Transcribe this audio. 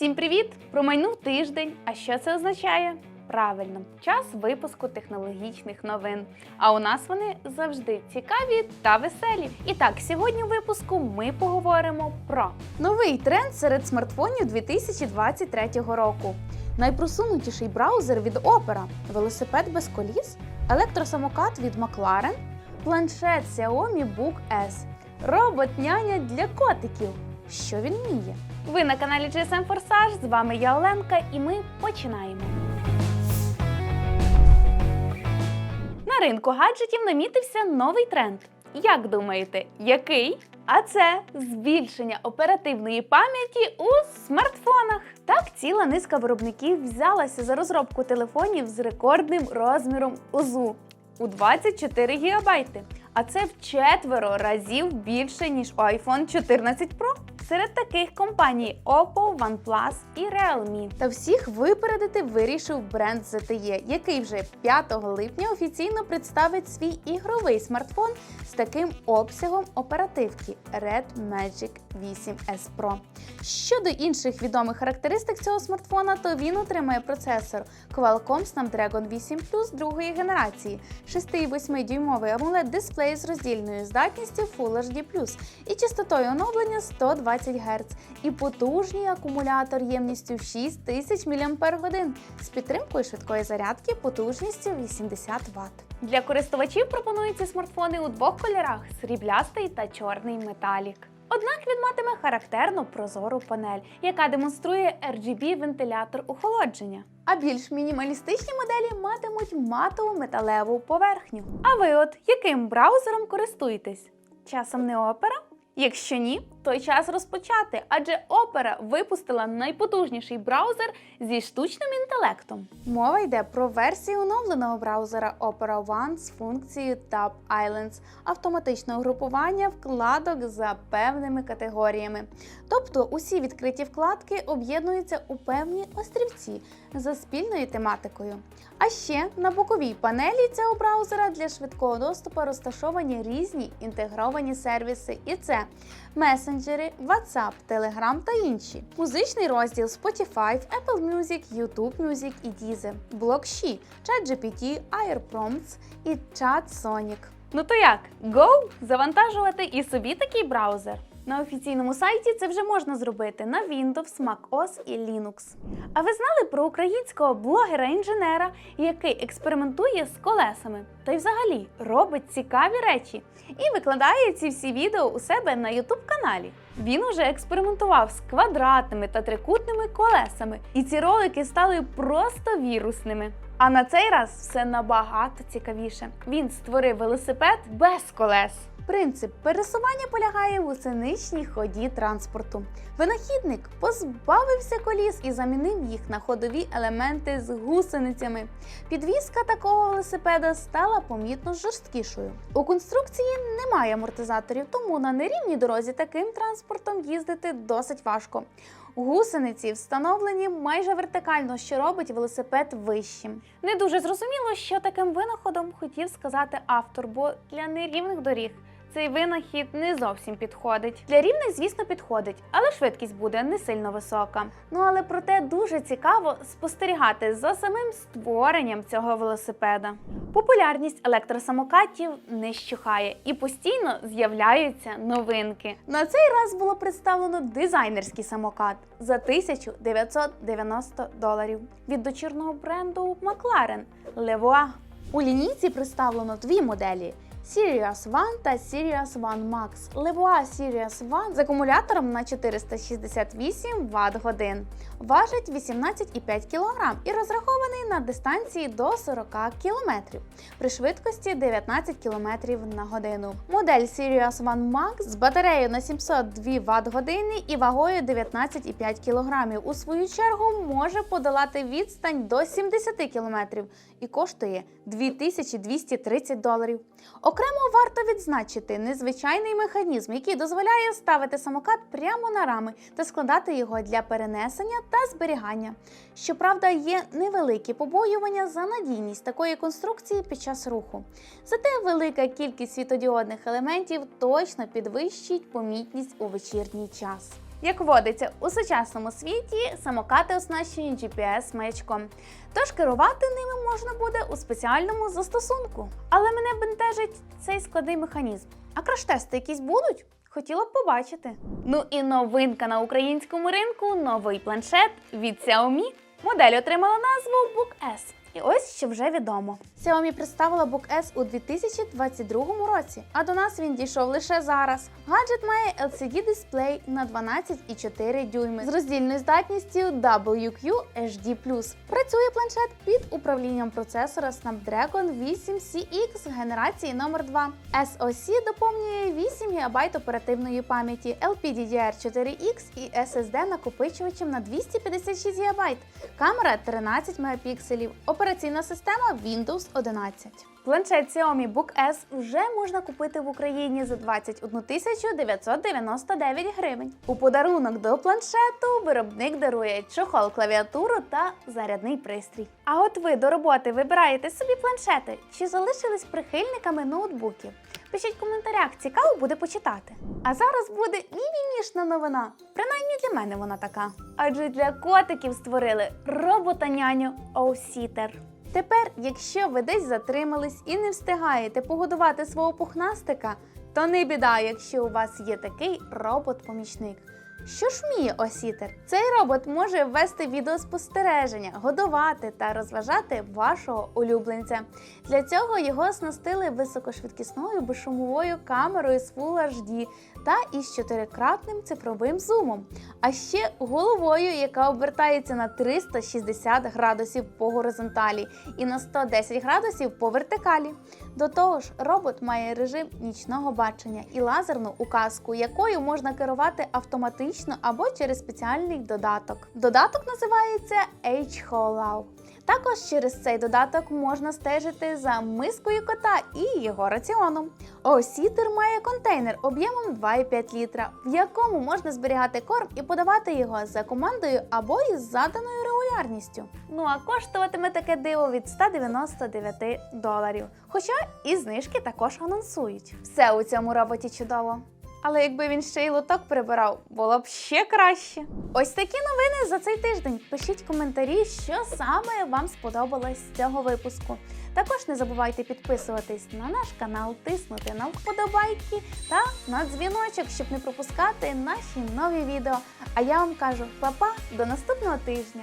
Всім привіт! Промайнув тиждень. А що це означає? Правильно, час випуску технологічних новин. А у нас вони завжди цікаві та веселі. І так, сьогодні у випуску ми поговоримо про новий тренд серед смартфонів 2023 року. Найпросунутіший браузер від Opera, велосипед без коліс, електросамокат від McLaren, планшет Xiaomi Book S, робот-няня для котиків. Що він вміє? Ви на каналі GSM Forsage, з вами я Оленка, і ми починаємо. На ринку гаджетів намітився новий тренд. Як думаєте, який? А це збільшення оперативної пам'яті у смартфонах. Так, ціла низка виробників взялася за розробку телефонів з рекордним розміром УЗУ у 24 ГБ. А це в четверо разів більше, ніж у iPhone 14 Pro. Серед таких компаній Oppo, OnePlus і Realme. Та всіх випередити вирішив бренд ZTE, який вже 5 липня офіційно представить свій ігровий смартфон з таким обсягом оперативки Red Magic 8S Pro. Щодо інших відомих характеристик цього смартфона, то він отримає процесор Qualcomm Snapdragon 8 Plus другої генерації, 6,8 дюймовий AMOLED дисплей з роздільною здатністю Full HD+, і частотою оновлення 120 Гц, і потужний акумулятор ємністю 6000 мАч з підтримкою швидкої зарядки потужністю 80 Вт. Для користувачів пропонуються смартфони у двох кольорах сріблястий та чорний металік. Однак він матиме характерну прозору панель, яка демонструє RGB вентилятор охолодження. А більш мінімалістичні моделі матимуть матову металеву поверхню. А ви от яким браузером користуєтесь? Часом не Opera? Якщо ні, то й час розпочати, адже Opera випустила найпотужніший браузер зі штучним інтелектом. Мова йде про версію оновленого браузера Opera One з функцією Tab Islands, автоматичного групування вкладок за певними категоріями. Тобто усі відкриті вкладки об'єднуються у певні острівці за спільною тематикою. А ще на боковій панелі цього браузера для швидкого доступу розташовані різні інтегровані сервіси, і це месенджери, WhatsApp, Telegram та інші. Музичний розділ Spotify, Apple Music, YouTube Music і Deezer, блокші, ChatGPT, AirPrompts і ChatSonic. Ну то як? Go? Завантажувати і собі такий браузер? На офіційному сайті це вже можна зробити на Windows, MacOS і Linux. А ви знали про українського блогера-інженера, який експериментує з колесами та й взагалі робить цікаві речі і викладає ці всі відео у себе на YouTube каналі. Він уже експериментував з квадратними та трикутними колесами, і ці ролики стали просто вірусними. А на цей раз все набагато цікавіше. Він створив велосипед без колес. Принцип пересування полягає в усиничній ході транспорту. Винахідник позбавився коліс і замінив їх на ходові елементи з гусеницями. Підвізка такого велосипеда стала помітно жорсткішою. У конструкції немає амортизаторів, тому на нерівній дорозі таким транспортом їздити досить важко. Гусениці встановлені майже вертикально, що робить велосипед вищим. Не дуже зрозуміло, що таким винаходом хотів сказати автор, бо для нерівних доріг цей винахід не зовсім підходить. Для рівних, звісно, підходить, але швидкість буде не сильно висока. Ну але проте дуже цікаво спостерігати за самим створенням цього велосипеда. Популярність електросамокатів не щухає і постійно з'являються новинки. На цей раз було представлено дизайнерський самокат за 1990 доларів від дочірного бренду McLaren Levoa. У лінійці представлено дві моделі. Sirius One та Sirius One Max. Levoa Sirius One з акумулятором на 468 Вт годин. Важить 18,5 кг і розрахований на дистанції до 40 км при швидкості 19 км на годину. Модель Sirius One Max з батареєю на 702 Вт години і вагою 19,5 кг у свою чергу може подолати відстань до 70 км і коштує 2230 доларів. Окремо варто відзначити незвичайний механізм, який дозволяє ставити самокат прямо на рами та складати його для перенесення та зберігання. Щоправда, є невеликі побоювання за надійність такої конструкції під час руху. Зате велика кількість світодіодних елементів точно підвищить помітність у вечірній час. Як водиться у сучасному світі, самокати оснащені GPS-маячком. Тож керувати ними можна буде у спеціальному застосунку. Але мене бентежить цей складний механізм. А краш-тести якісь будуть? Хотіла б побачити. Ну і новинка на українському ринку новий планшет від Xiaomi. Модель отримала назву Book S. І ось що вже відомо. Xiaomi представила Book S у 2022 році, а до нас він дійшов лише зараз. Гаджет має LCD-дисплей на 12,4 дюйми з роздільною здатністю WQ HD+. Працює планшет під управлінням процесора Snapdragon 8 CX генерації номер 2 SoC доповнює 8 ГБ оперативної пам'яті, LPDDR4X і SSD накопичувачем на 256 ГБ. Камера 13 мегапікселів, операційна система Windows 11. Планшет Xiaomi Book S вже можна купити в Україні за 21 999 гривень. У подарунок до планшету виробник дарує чохол, клавіатуру та зарядний пристрій. А от ви до роботи вибираєте собі планшети чи залишились прихильниками ноутбуків? Пишіть в коментарях, цікаво буде почитати. А зараз буде мімімішна новина. Принаймні для мене вона така. Адже для котиків створили робота-няню Оусітер. Тепер, якщо ви десь затримались і не встигаєте погодувати свого пухнастика, то не біда, якщо у вас є такий робот-помічник. Що ж вміє осітер? Цей робот може ввести відеоспостереження, годувати та розважати вашого улюбленця. Для цього його оснастили високошвидкісною безшумовою камерою з Full HD та із чотирикратним цифровим зумом, а ще головою, яка обертається на 360 градусів по горизонталі і на 110 градусів по вертикалі. До того ж, робот має режим нічного бачення і лазерну указку, якою можна керувати автоматично або через спеціальний додаток. Додаток називається H-Hollow. Також через цей додаток можна стежити за мискою кота і його раціоном. Осітер має контейнер об'ємом 2,5 літра, в якому можна зберігати корм і подавати його за командою або із заданою регулярністю. Ну а коштуватиме таке диво від 199 доларів. Хоча і знижки також анонсують. Все у цьому роботі чудово. Але якби він ще й лоток прибирав, було б ще краще. Ось такі новини за цей тиждень. Пишіть коментарі, що саме вам сподобалось з цього випуску. Також не забувайте підписуватись на наш канал, тиснути на вподобайки та на дзвіночок, щоб не пропускати наші нові відео. А я вам кажу па-па, до наступного тижня!